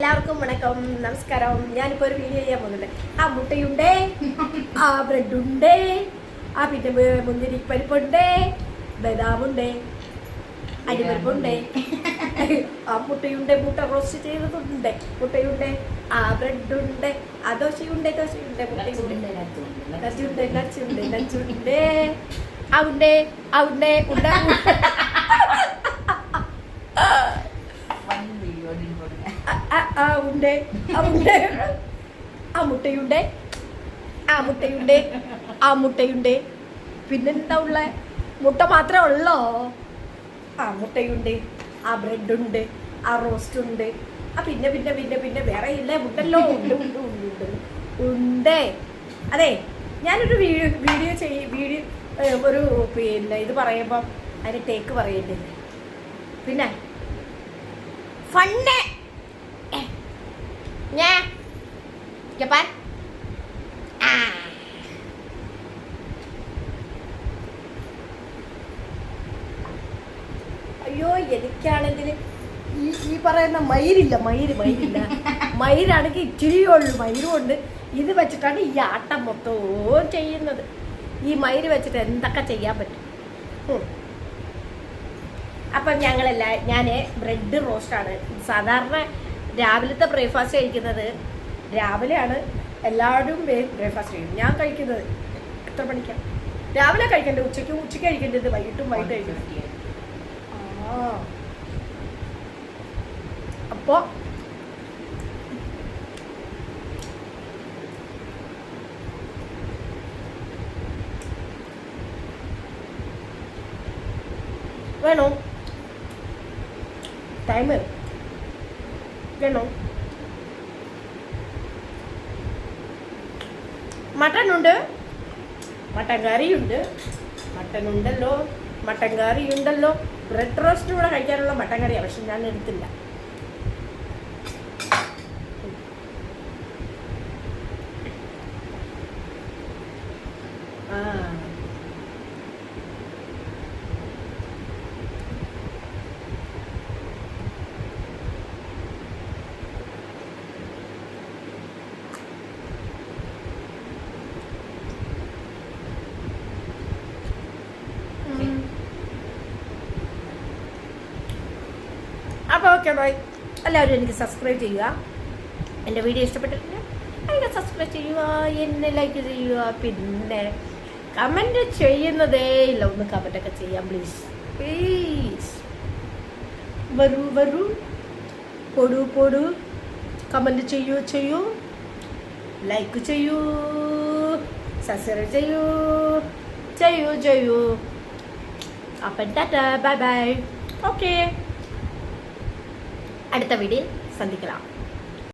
എല്ലാവർക്കും വണക്കം. നമസ്കാരം. ഞാനിപ്പോ ഒരു വീഡിയോ ചെയ്യാൻ പോകുന്നുണ്ട്. ആ മുട്ടയുണ്ടേ? ആ ബ്രെഡ് ഉണ്ടേ ആ പിന്നെ മുന്തിരി പരിപ്പുണ്ടേ? ബദാമുണ്ടേ? അരിപരിപ്പുണ്ടേ? ആ മുട്ടയുണ്ട്? മുട്ട റോസ്റ്റ് ചെയ്തതുണ്ട്. മുട്ടയുണ്ട്? ആ ബ്രെഡ് ഉണ്ട് ആ ദോശയുണ്ട്? ദോശയുണ്ട്? മുട്ടയുണ്ട്? നച്ചുണ്ട് നച്ചുണ്ട് നച്ചുണ്ട് ആ ഉണ്ടേ? ആ ഉണ്ടേ? ഉണ്ട? ആ, ഉണ്ട് ആ ഉണ്ട് ആ മുട്ടയുണ്ട് ആ മുട്ടയുണ്ട് ആ മുട്ടയുണ്ട്. പിന്നെന്താ ഉള്ള? മുട്ട മാത്രമേ ഉള്ളോ? ആ മുട്ടയുണ്ട് ആ ബ്രെഡ് ഉണ്ട് ആ റോസ്റ്റ് ഉണ്ട് ആ പിന്നെ പിന്നെ പിന്നെ പിന്നെ വേറെ ഇല്ല? ഉണ്ടല്ലോ ഉണ്ട് ഉണ്ട് ഉണ്ട് ഉണ്ട്. ഉണ്ട്. അതെ ഞാനൊരു വീഡിയോ വീഡിയോ ചെയ്യ വീഡിയോ ഒരു പിന്നെ ഇത് പറയുമ്പം അതിന് ടേക്ക് പറയണ്ടേ പിന്നെ ഫണ്ട് nha. Japan à. അയ്യോ എനിക്കാണെങ്കിൽ ഈ ഈ പറയുന്ന മയിലില്ല മയിൽ മയിലില്ല. മയിലാണെങ്കിൽ ഇച്ചിരി ഉള്ളൂ. മയിലും ഉണ്ട് ഇത് വെച്ചിട്ടാണ് ഈ ആട്ടം മൊത്തവും ചെയ്യുന്നത്. ഈ മയിൽ വെച്ചിട്ട് എന്തൊക്കെ ചെയ്യാൻ പറ്റും. അപ്പം ഞങ്ങളെല്ലാം ഞാൻ ബ്രെഡ് റോസ്റ്റാണ്. സാധാരണ രാവിലത്തെ ബ്രേക്ക്ഫാസ്റ്റ് കഴിക്കുന്നത് രാവിലെയാണ്. എല്ലാവരും ബ്രേക്ക്ഫാസ്റ്റ് കഴിക്കും ഞാൻ കഴിക്കുന്നത് എത്ര മണിക്കാണ് രാവിലെ കഴിക്കേണ്ടത് ഉച്ചയ്ക്ക് ഉച്ചയ്ക്ക് കഴിക്കേണ്ടത് വൈകിട്ടും വൈകിട്ട് കഴിക്കണം. ആ. അപ്പോൾ വേണോ? ടൈം വേണോ? മട്ടൺ ഉണ്ട് മട്ടൻ കറിയുണ്ട് മട്ടൺ ഉണ്ടല്ലോ മട്ടൻ കറി ഉണ്ടല്ലോ ബ്രെഡ് റോസ്റ്റ് കൂടെ കഴിക്കാനുള്ള മട്ടൻ കറിയാണ് പക്ഷെ ഞാൻ എടുത്തില്ല. ആ. അപ്പോൾ ഓക്കെ ബൈ എല്ലാവരും എനിക്ക് സബ്സ്ക്രൈബ് ചെയ്യുക. എന്റെ വീഡിയോ ഇഷ്ടപ്പെട്ടിട്ടില്ല അതിനെ സബ്സ്ക്രൈബ് ചെയ്യുക എന്നെ ലൈക്ക് ചെയ്യുക പിന്നെ കമന്റ് ചെയ്യുന്നതേ ഇല്ല. ഒന്ന് കമന്റൊക്കെ ചെയ്യാം പ്ലീസ് പ്ലീസ് വരൂ വരൂ. പൊടു പൊടു. കമന്റ് ചെയ്യൂ ചെയ്യൂ. ലൈക്ക് ചെയ്യൂ. സബ്സ്ക്രൈബ് ചെയ്യൂ. ചെയ്യൂ ചെയ്യൂ. അപ്പം ടാറ്റ. ബൈ ബൈ ഓക്കെ அடுத்த வீடியில் சந்திக்கலாம்.